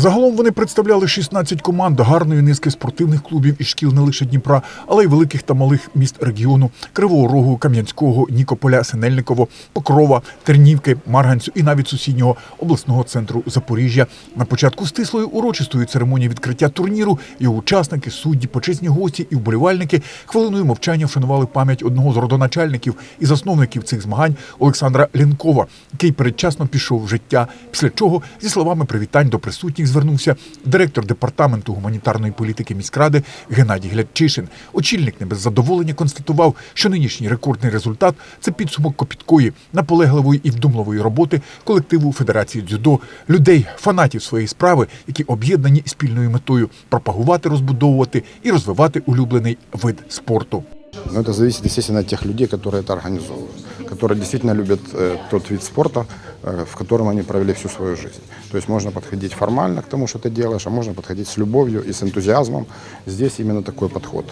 Загалом вони представляли 16 команд гарної низки спортивних клубів і шкіл не лише Дніпра, але й великих та малих міст регіону Кривого Рогу, Кам'янського, Нікополя, Синельниково, Покрова, Тернівки, Марганцю і навіть сусіднього обласного центру Запоріжжя. На початку стислої урочистої церемонії відкриття турніру його учасники, судді, почесні гості і вболівальники хвилиною мовчання вшанували пам'ять одного з родоначальників і засновників цих змагань Олександра Лінкова, який передчасно пішов в життя. Після чого зі словами привітань до присутніх звернувся директор департаменту гуманітарної політики міськради Геннадій Глядчишин. Очільник не без задоволення констатував, що нинішній рекордний результат це підсумок копіткої, наполегливої і вдумливої роботи колективу Федерації дзюдо, людей, фанатів своєї справи, які об'єднані спільною метою пропагувати, розбудовувати і розвивати улюблений вид спорту. Но это зависит, естественно, от тех людей, которые это организовывают, которые действительно любят э, тот вид спорта, э, в котором они провели всю свою жизнь. То есть можно подходить формально к тому, что ты делаешь, а можно подходить с любовью и с энтузиазмом. Здесь именно такой подход.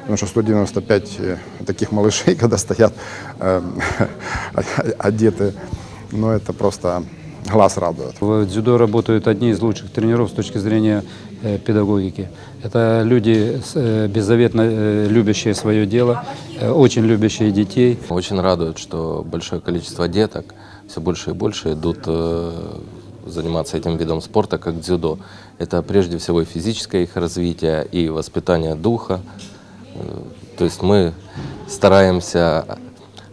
Потому что 195 э, таких малышей, когда стоят э, одеты, ну это просто глаз радует. В дзюдо работают одни из лучших тренеров с точки зрения э, педагогики. Это люди, э, беззаветно э, любящие свое дело, очень любящие детей. Очень радует, что большое количество деток все больше и больше идут заниматься этим видом спорта, как дзюдо. Это прежде всего и физическое их развитие, и воспитание духа. То есть мы стараемся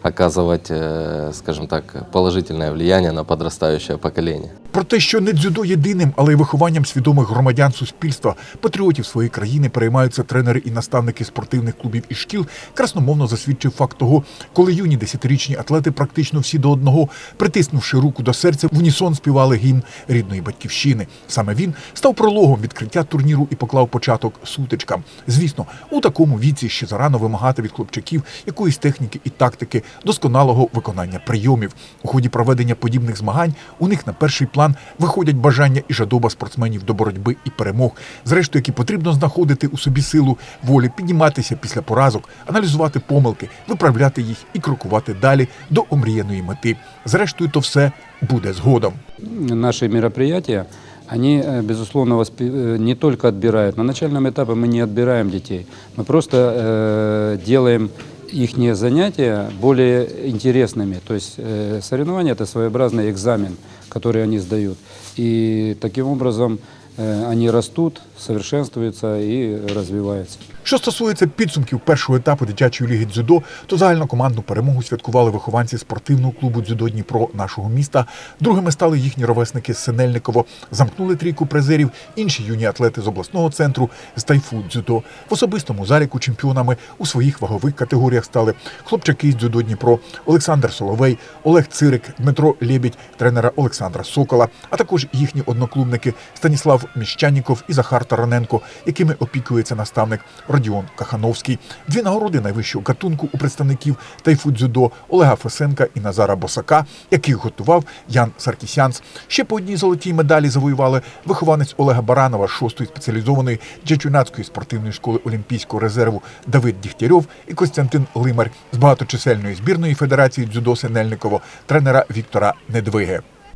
оказывать, э, скажем так, положительное влияние на подрастающее поколение. Про те, що не дзюдо єдиним, але й вихованням свідомих громадян суспільства, патріотів своєї країни переймаються тренери і наставники спортивних клубів і шкіл, красномовно засвідчив факт того, коли юні десятирічні атлети практично всі до одного, притиснувши руку до серця, в унісон співали гімн рідної батьківщини. Саме він став прологом відкриття турніру і поклав початок сутичкам. Звісно, у такому віці ще зарано вимагати від хлопчаків якоїсь техніки і тактики, досконалого виконання прийомів. У ході проведення подібних змагань у них на перший план виходять бажання і жадоба спортсменів до боротьби і перемог, зрештою, які потрібно знаходити у собі силу волі, підніматися після поразок, аналізувати помилки, виправляти їх і крокувати далі до омріяної мети. Зрештою, то все буде згодом. Наши мероприятия, они, э, безусловно, воспи- э, не только отбирают. На начальном этапе мы не отбираем детей. Мы просто э, делаем их занятия более интересными. То есть э, соревнования – это своеобразный экзамен, который они сдают. И таким образом э, они растут, совершенствуются и развиваются. Що стосується підсумків першого етапу дитячої ліги дзюдо, то загальнокомандну перемогу святкували вихованці спортивного клубу дзюдо Дніпро нашого міста. Другими стали їхні ровесники Синельниково. Замкнули трійку призерів інші юні атлети з обласного центру з тайфу дзюдо. В особистому заліку чемпіонами у своїх вагових категоріях стали хлопчаки з дзюдо Дніпро, Олександр Соловей, Олег Цирик, Дмитро Лєбідь, тренера Олександра Сокола, а також їхні одноклубники Станіслав Міщаніков і Захар Тараненко, якими опікується наставник Родіон Кахановський. Дві нагороди найвищого гатунку у представників тайфу дзюдо Олега Фесенка і Назара Босака, яких готував Ян Саркісянц. Ще по одній золотій медалі завоювали вихованець Олега Баранова шостої спеціалізованої дячунацької спортивної школи Олімпійського резерву Давид Дігтярьов і Костянтин Лимар з багаточисельної збірної федерації дзюдо Синельниково тренера Віктора Недвиге.